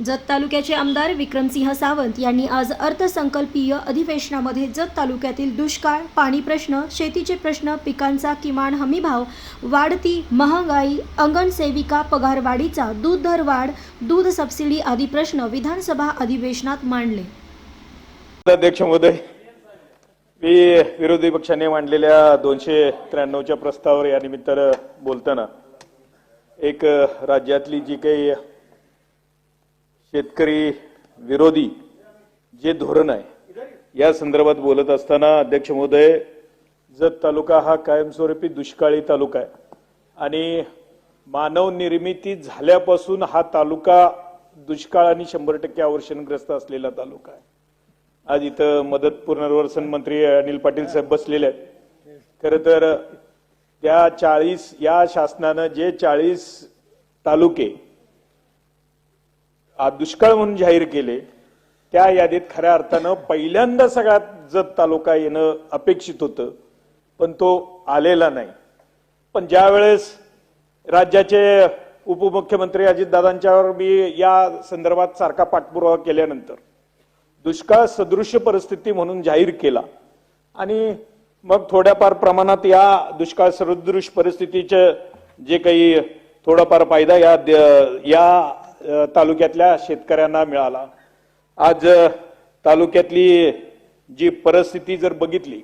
जत तालुक्याचे आमदार विक्रमसिंह सावंत यांनी आज अर्थसंकल्पीय अधिवेशनामध्ये जत तालुक्यातील दुष्काळ पाणी प्रश्न शेतीचे प्रश्न पिकांचा किमान हमीभाव वाढती महागाई अंगणसेविका पगारवाढीचा दूध दर वाढ दूध सबसिडी आदी प्रश्न विधानसभा अधिवेशनात मांडले. अध्यक्ष महोदय मी विरोधी पक्षाने मांडलेल्या दोनशे त्र्याण्णवच्या प्रस्तावावर या निमित्तानं बोलताना एक राज्यातली जी काही शेतकरी विरोधी जे धोरण आहे या संदर्भात बोलत असताना अध्यक्ष महोदय जत तालुका हा कायमस्वरूपी दुष्काळी तालुका आहे. आणि मानव निर्मिती झाल्यापासून हा तालुका दुष्काळ आणि शंभर टक्के अवर्षणग्रस्त असलेला तालुका आहे. आज इथं मदत पुनर्वसन मंत्री अनिल पाटील साहेब बसलेले आहेत. खरं तर त्या चाळीस या शासनानं जे चाळीस तालुके दुष्काळ म्हणून जाहीर केले त्या यादीत खऱ्या अर्थानं पहिल्यांदा सगळ्यात जत तालुका येणं अपेक्षित होतं पण तो आलेला नाही. पण ज्या वेळेस राज्याचे उपमुख्यमंत्री अजितदादांच्यावर मी या संदर्भात सारखा पाठपुरावा केल्यानंतर दुष्काळ सदृश्य परिस्थिती म्हणून जाहीर केला. आणि मग थोड्याफार प्रमाणात या दुष्काळ सदृश परिस्थितीचे जे काही थोडाफार फायदा या द- या तालुक्यातल्या शेतकऱ्यांना मिळाला. आज तालुक्यातली जी परिस्थिती जर बघितली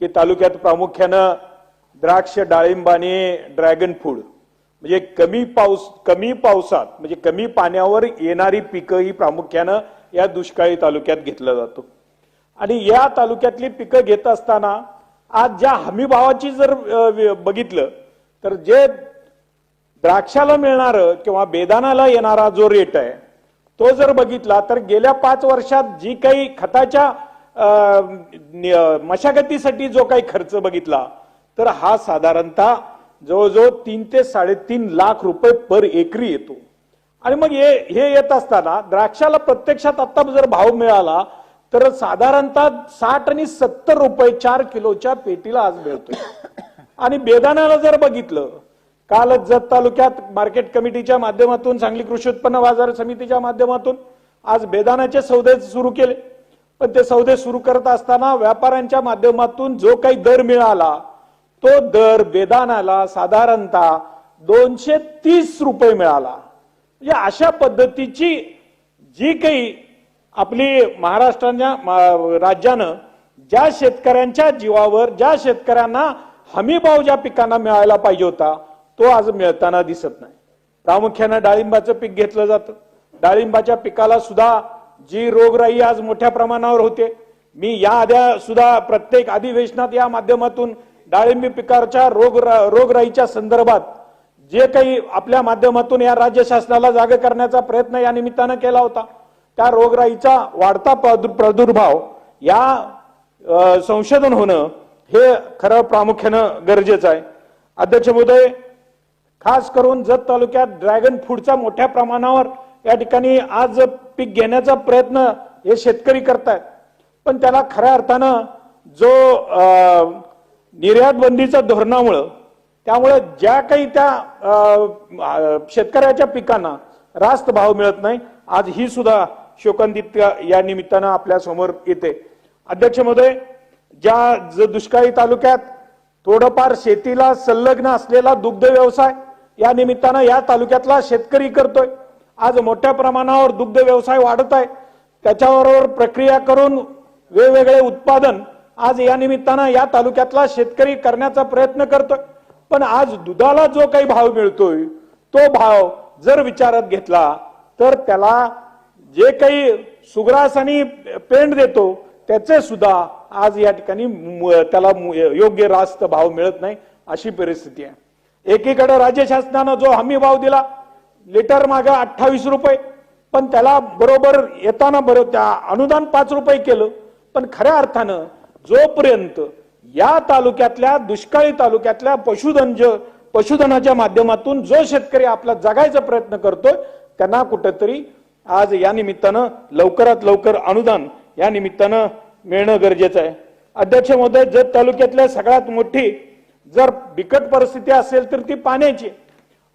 की तालुक्यात प्रामुख्यानं द्राक्ष डाळिंब आणि ड्रॅगन फूड म्हणजे कमी पाऊस कमी पावसात म्हणजे कमी पाण्यावर येणारी पिकं ही प्रामुख्यानं या दुष्काळी तालुक्यात घेतलं जातो. आणि या तालुक्यातली पिकं घेत असताना आज ज्या हमीभावाची जर बघितलं तर जे द्राक्षाला मिळणार किंवा बेदानाला येणारा जो रेट आहे तो जर बघितला तर गेल्या पाच वर्षात जी काही खताच्या मशागतीसाठी जो काही खर्च बघितला तर हा साधारणतः जवळजवळ तीन ते साडेतीन लाख रुपये पर एकरी येतो. आणि मग हे हे येत असताना द्राक्षाला प्रत्यक्षात आता जर भाव मिळाला तर साधारणतः साठ आणि सत्तर रुपये चार किलोच्या पेटीला आज मिळतोय. आणि बेदाण्याला जर बघितलं कालच जत तालुक्यात मार्केट कमिटीच्या माध्यमातून सांगली कृषी उत्पन्न बाजार समितीच्या माध्यमातून आज बेदानाचे सौदे सुरू केले. पण ते सौदे सुरू करत असताना व्यापाऱ्यांच्या माध्यमातून जो काही दर मिळाला तो दर बेदानाला साधारणतः दोनशे तीस रुपये मिळाला. म्हणजे अशा पद्धतीची जी काही आपली महाराष्ट्राच्या राज्यानं ज्या शेतकऱ्यांच्या जीवावर ज्या शेतकऱ्यांना हमी भाव ज्या पिकांना मिळायला पाहिजे होता तो आज मिळताना दिसत नाही. प्रामुख्यानं डाळिंबाचं पीक घेतलं जातं. डाळिंबाच्या पिकाला सुद्धा जी रोगराई आज मोठ्या प्रमाणावर होते मी या आद्या सुद्धा प्रत्येक अधिवेशनात या माध्यमातून डाळिंबी पिकाच्या रोग रोगराईच्या संदर्भात जे काही आपल्या माध्यमातून या राज्य शासनाला जागे करण्याचा प्रयत्न या निमित्तानं केला होता त्या रोगराईचा वाढता प्रादुर्भाव या संशोधन होणं हे खरं प्रामुख्यानं गरजेचं आहे. अध्यक्ष महोदय खास करून जत तालुक्यात ड्रॅगन फूडचा मोठ्या प्रमाणावर या ठिकाणी आज पीक घेण्याचा प्रयत्न हे शेतकरी करतायत. पण त्याला खऱ्या अर्थानं जो निर्यात बंदीच्या धोरणामुळं त्यामुळे ज्या काही त्या शेतकऱ्याच्या पिकांना रास्त भाव मिळत नाही आज ही सुद्धा शोकांतिक या निमित्तानं आपल्यासमोर येते. अध्यक्ष महोदय ज्या ज- दुष्काळी तालुक्यात थोडंफार शेतीला संलग्न असलेला दुग्ध व्यवसाय या निमित्तानं या तालुक्यातला शेतकरी करतोय. आज मोठ्या प्रमाणावर दुग्ध व्यवसाय वाढत आहे. त्याच्याबरोबर प्रक्रिया करून वेगवेगळे उत्पादन आज या निमित्तानं या तालुक्यातला शेतकरी करण्याचा प्रयत्न करतोय. पण आज दुधाला जो काही भाव मिळतोय तो भाव जर विचारात घेतला तर त्याला जे काही सुग्रास आणि पेंड देतो त्याचे सुद्धा आज या ठिकाणी त्याला योग्य रास्त भाव मिळत नाही अशी परिस्थिती आहे. एकीकडे राज्य शासनानं जो हमी भाव दिला लिटर मागे अठ्ठावीस रुपये पण त्याला बरोबर येताना बरोबर त्या अनुदान पाच रुपये केलं पण खऱ्या अर्थानं जोपर्यंत या तालुक्यातल्या दुष्काळी तालुक्यातल्या पशुधन पशुधनाच्या माध्यमातून जो शेतकरी आपला जगायचा प्रयत्न करतोय त्यांना कुठेतरी आज या निमित्तानं लवकरात लवकर अनुदान या निमित्तानं मिळणं गरजेचं आहे. अध्यक्ष महोदय जत तालुक्यातल्या सगळ्यात मोठी जर बिकट परिस्थिती असेल तर ती पाण्याची.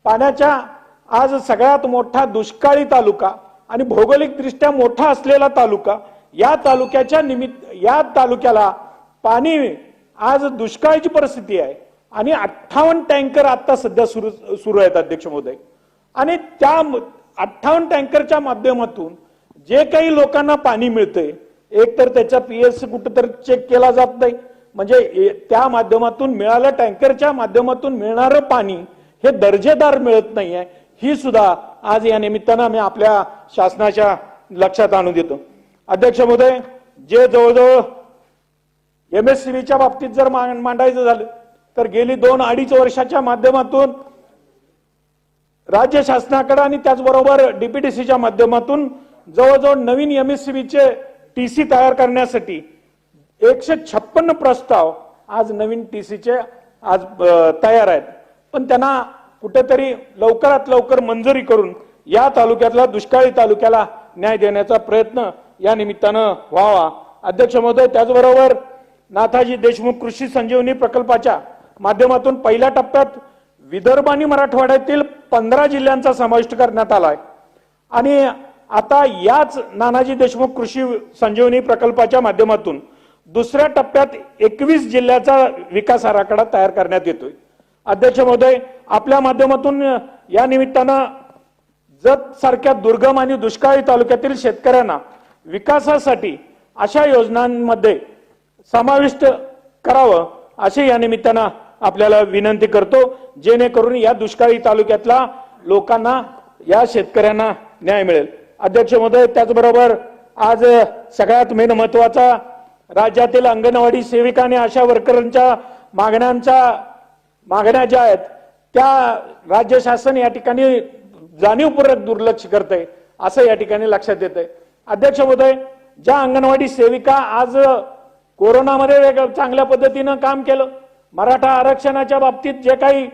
पाण्याच्या आज सगळ्यात मोठा दुष्काळी तालुका आणि भौगोलिकदृष्ट्या मोठा असलेला तालुका या तालुक्याच्या निमित्त या तालुक्याला पाणी आज दुष्काळाची परिस्थिती आहे. आणि अठ्ठावन्न टँकर आता सध्या सुरू सुरू आहेत अध्यक्ष महोदय. आणि त्या अठ्ठावन्न टँकरच्या माध्यमातून जे काही लोकांना पाणी मिळतंय एक तर त्याचा पीएस कुठंतरी चेक केला जात नाही. म्हणजे त्या माध्यमातून मिळालं टँकरच्या माध्यमातून मिळणारं पाणी हे दर्जेदार मिळत नाही आहे ही सुद्धा आज या निमित्तानं मी आपल्या शासनाच्या लक्षात आणून देतो. अध्यक्ष महोदय जे जवळजवळ एम एस एमएससीबीच्या बाबतीत जर मांडायचं झालं तर गेली दोन अडीच वर्षाच्या माध्यमातून राज्य शासनाकडे आणि त्याचबरोबर डीपीटीसीच्या माध्यमातून जवळजवळ नवीन एम एस सीबीचे टी सी तयार करण्यासाठी एकशे छप्पन्न प्रस्ताव आज नवीन टीसीचे आज तयार आहेत. पण त्यांना कुठेतरी लवकरात लवकर मंजुरी करून या तालुक्यातला दुष्काळी तालुक्याला न्याय देण्याचा प्रयत्न या निमित्तानं व्हावा. अध्यक्ष महोदय त्याचबरोबर नाथाजी देशमुख कृषी संजीवनी प्रकल्पाच्या माध्यमातून पहिल्या टप्प्यात विदर्भ आणि मराठवाड्यातील पंधरा जिल्ह्यांचा समाविष्ट करण्यात आलाय. आणि आता याच नानाजी देशमुख कृषी संजीवनी प्रकल्पाच्या माध्यमातून दुसऱ्या टप्प्यात एकवीस जिल्ह्याचा विकास आराखडा तयार करण्यात येतोय. अध्यक्ष महोदय आपल्या माध्यमातून या निमित्तानं जत सारख्या दुर्गम आणि दुष्काळी तालुक्यातील शेतकऱ्यांना विकासासाठी अशा योजनांमध्ये समाविष्ट करावं अशी या निमित्तानं आपल्याला विनंती करतो. जेणेकरून या दुष्काळी तालुक्यातला लोकांना या शेतकऱ्यांना न्याय मिळेल. अध्यक्ष महोदय त्याचबरोबर आज सगळ्यात मेन महत्त्वाचा राज्यातील अंगणवाडी सेविका आणि आशा वर्करांच्या मागण्यांच्या मागण्या ज्या आहेत त्या राज्य शासन या ठिकाणी जाणीवपूर्वक दुर्लक्ष करत आहे असं या ठिकाणी लक्षात येत आहे अध्यक्ष महोदय ज्या अंगणवाडी सेविका आज कोरोनामध्ये वेगळं चांगल्या पद्धतीनं काम केलं मराठा आरक्षणाच्या बाबतीत जे काही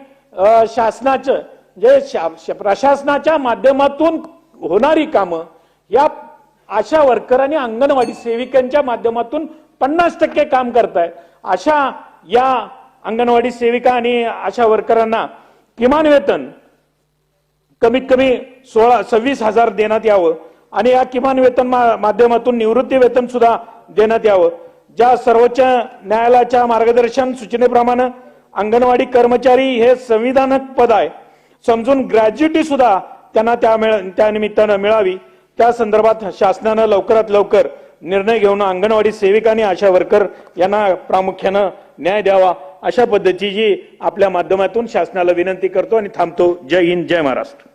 शासनाचं जे शा- प्रशासनाच्या माध्यमातून होणारी कामं या आशा वर्कर आणि अंगणवाडी सेविकांच्या माध्यमातून पन्नास टक्के काम करताय. अशा या अंगणवाडी सेविका आणि आशा वर्करांना किमान वेतन कमीत कमी सोळा सव्वीस हजार देण्यात यावं आणि या किमान वेतन माध्यमातून निवृत्ती वेतन सुद्धा देण्यात यावं. ज्या सर्वोच्च न्यायालयाच्या मार्गदर्शन सूचनेप्रमाणे अंगणवाडी कर्मचारी हे संविधानक पद आहे. समजून ग्रॅज्युटी सुद्धा त्यांना त्या मिळ- त्या निमित्तानं मिळावी. त्या संदर्भात शासनानं लवकरात लवकर निर्णय घेऊन अंगणवाडी सेविका आणि आशा वर्कर यांना प्रामुख्यानं न्याय द्यावा अशा पद्धतीची आपल्या माध्यमातून शासनाला विनंती करतो आणि थांबतो. जय हिंद जय महाराष्ट्र.